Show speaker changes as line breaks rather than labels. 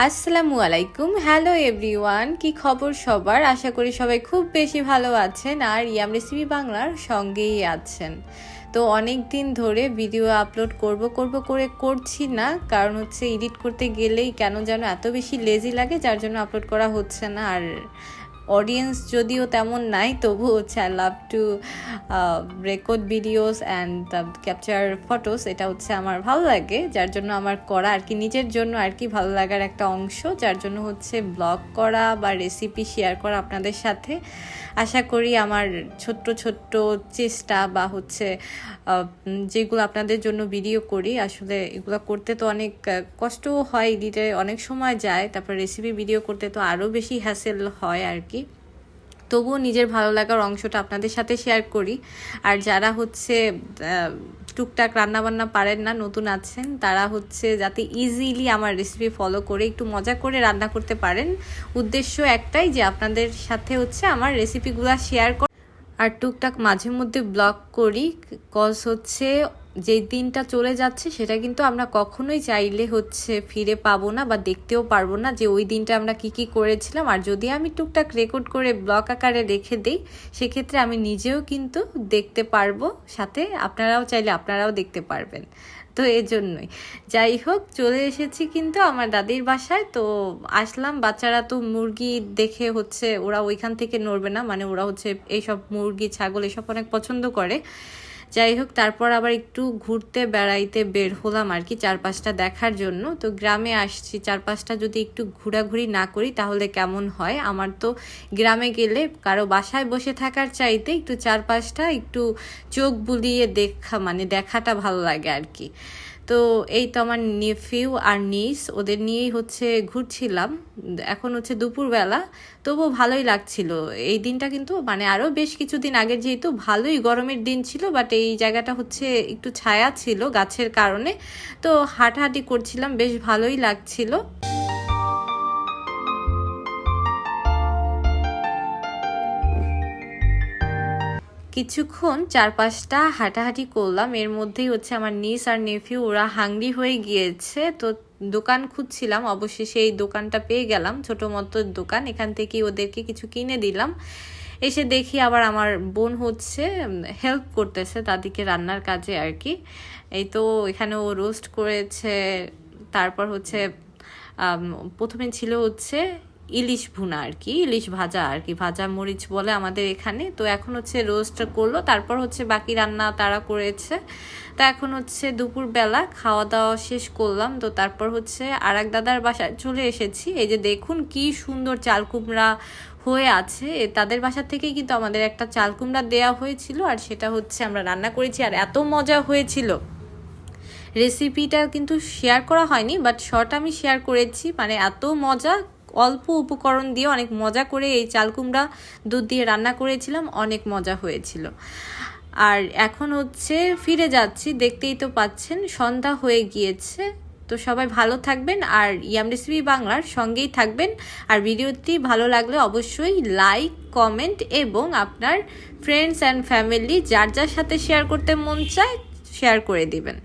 আসসালামু আলাইকুম। Hello everyone কি খবর সবার? আশা করি সবাই খুব বেশি ভালো আছেন আর ইয়াম রেসিপি বাংলার সঙ্গেই আছেন। তো অনেক দিন ধরে ভিডিও আপলোড করব করব, করে করছি না। কারণ হচ্ছে এডিট করতে গেলেই কেন যেন এত বেশি লেজি লাগে, যার জন্য আপলোড করা হচ্ছে না। আর অডিয়েন্স যদিও তেমন নাই, তবু হচ্ছে I love to record videos and capture photos এটা হচ্ছে আমার ভালো লাগে, যার জন্য আমার করা আর কি, নিজের জন্য আর কি ভালো লাগার একটা অংশ, যার জন্য হচ্ছে ব্লগ করা বা রেসিপি শেয়ার করা আপনাদের সাথে। আশা করি আমার ছোট্ট ছোট্ট চেষ্টা বা হচ্ছে যেগুলো আপনাদের জন্য ভিডিও করি, আসলে এগুলো করতে তো অনেক কষ্টও হয়, এডিটে অনেক সময় যায়, তারপর রেসিপি ভিডিও করতে তো আরও বেশি হ্যাসেল হয় আর কি। তবুও নিজের ভালো লাগার অংশটা আপনাদের সাথে শেয়ার করি। আর যারা হচ্ছে টুকটাক রান্নাবান্না পারেন না, নতুন আছেন, তারা হচ্ছে যাতে ইজিলি আমার রেসিপি ফলো করে একটু মজা করে রান্না করতে পারেন। উদ্দেশ্য একটাই যে আপনাদের সাথে হচ্ছে আমার রেসিপিগুলো শেয়ার আর টুকটাক মাঝে মধ্যে ব্লগ করি কজ হচ্ছে যে দিনটা চলে যাচ্ছে সেটা কিন্তু আমরা কখনোই চাইলে হচ্ছে ফিরে পাবো না বা দেখতেও পারব না যে ওই দিনটা আমরা কি কি করেছিলাম। আর যদি আমি টুকটাক রেকর্ড করে ব্লগ আকারে রেখে দিই, সেক্ষেত্রে আমি নিজেও কিন্তু দেখতে পারব সাথে আপনারাও চাইলে আপনারাও দেখতে পারবেন। তো এই জন্যই যাই হোক, চলে এসেছি কিন্তু আমার দাদির বাসায়। তো আসলাম, বাচ্চারা তো মুরগি দেখে হচ্ছে ওরা ওইখান থেকে নড়বে না। মানে ওরা হচ্ছে এইসব মুরগি, ছাগল, এসব অনেক পছন্দ করে। যাই হোক তারপর আবার একটু ঘুরতে বেড়াইতে বের হলাম আর কি চারপাশটা দেখার জন্য। তো গ্রামে আসছি, চারপাশটা যদি একটু ঘোরাঘুরি না করি তাহলে কেমন হয়? আমার তো গ্রামে গেলে কারও বাসায় বসে থাকার চাইতে একটু চারপাশটা একটু চোখ বুলিয়ে দেখা মানে দেখাটা ভালো লাগে আর কি। তো এই তো আমার নেফিউ আর নিস, ওদের নিয়েই হচ্ছে ঘুরছিলাম। এখন হচ্ছে দুপুরবেলা, তবুও ভালোই লাগছিল। এই দিনটা কিন্তু মানে আরও বেশ কিছুদিন আগে যেহেতু ভালোই গরমের দিন ছিল বাট এই জায়গাটা হচ্ছে একটু ছায়া ছিল গাছের কারণে। তো হাঁটাহাঁটি করছিলাম, বেশ ভালোই লাগছিল। কিছুক্ষণ চারপাশটা হাঁটাহাঁটি করলাম। এর মধ্যেই হচ্ছে আমার নিস আর নেফিউ, ওরা হাংরি হয়ে গিয়েছে। তো দোকান খুঁজছিলাম, অবশেষে এই দোকানটা পেয়ে গেলাম, ছোট মতো দোকান। এখান থেকে ওদেরকে কিছু কিনে দিলাম। এসে দেখি আবার আমার বোন হচ্ছে হেল্প করতেছে তাদেরকে রান্নার কাজে আর কি। এই তো এখানে ও রোস্ট করেছে, তারপর হচ্ছে প্রথমে ছিল হচ্ছে ইলিশ ভুনা আর কি, ইলিশ ভাজা আর কি, ভাজা মরিচ বলে আমাদের এখানে। তো এখন হচ্ছে রোস্ট করল, তারপর হচ্ছে বাকি রান্না তারা করেছে। তা এখন হচ্ছে দুপুরবেলা খাওয়া দাওয়া শেষ করলাম। তো তারপর হচ্ছে আর এক দাদার বাসায় চলে এসেছি। এই যে দেখুন কি সুন্দর চাল কুমড়া হয়ে আছে। তাদের বাসা থেকেই কিন্তু আমাদের একটা চাল কুমড়া দেওয়া হয়েছিল আর সেটা হচ্ছে আমরা রান্না করেছি। আর এত মজা হয়েছিল। রেসিপিটা কিন্তু শেয়ার করা হয়নি বাট শর্ট আমি শেয়ার করেছি। মানে এত মজা অল্প উপকরণ দিয়ে অনেক মজা করে এই চাল কুমড়া দুধ দিয়ে রান্না করেছিলাম, অনেক মজা হয়েছিল। আর এখন হচ্ছে ফিরে যাচ্ছি, দেখতেই তো পাচ্ছেন সন্ধ্যা হয়ে গিয়েছে। তো সবাই ভালো থাকবেন আর ইয়াম রেসিপি বাংলার সঙ্গেই থাকবেন। আর ভিডিওটি ভালো লাগলে অবশ্যই লাইক, কমেন্ট এবং আপনার ফ্রেন্ডস অ্যান্ড ফ্যামিলি যার যার সাথে শেয়ার করতে মন চায় শেয়ার করে দিবেন।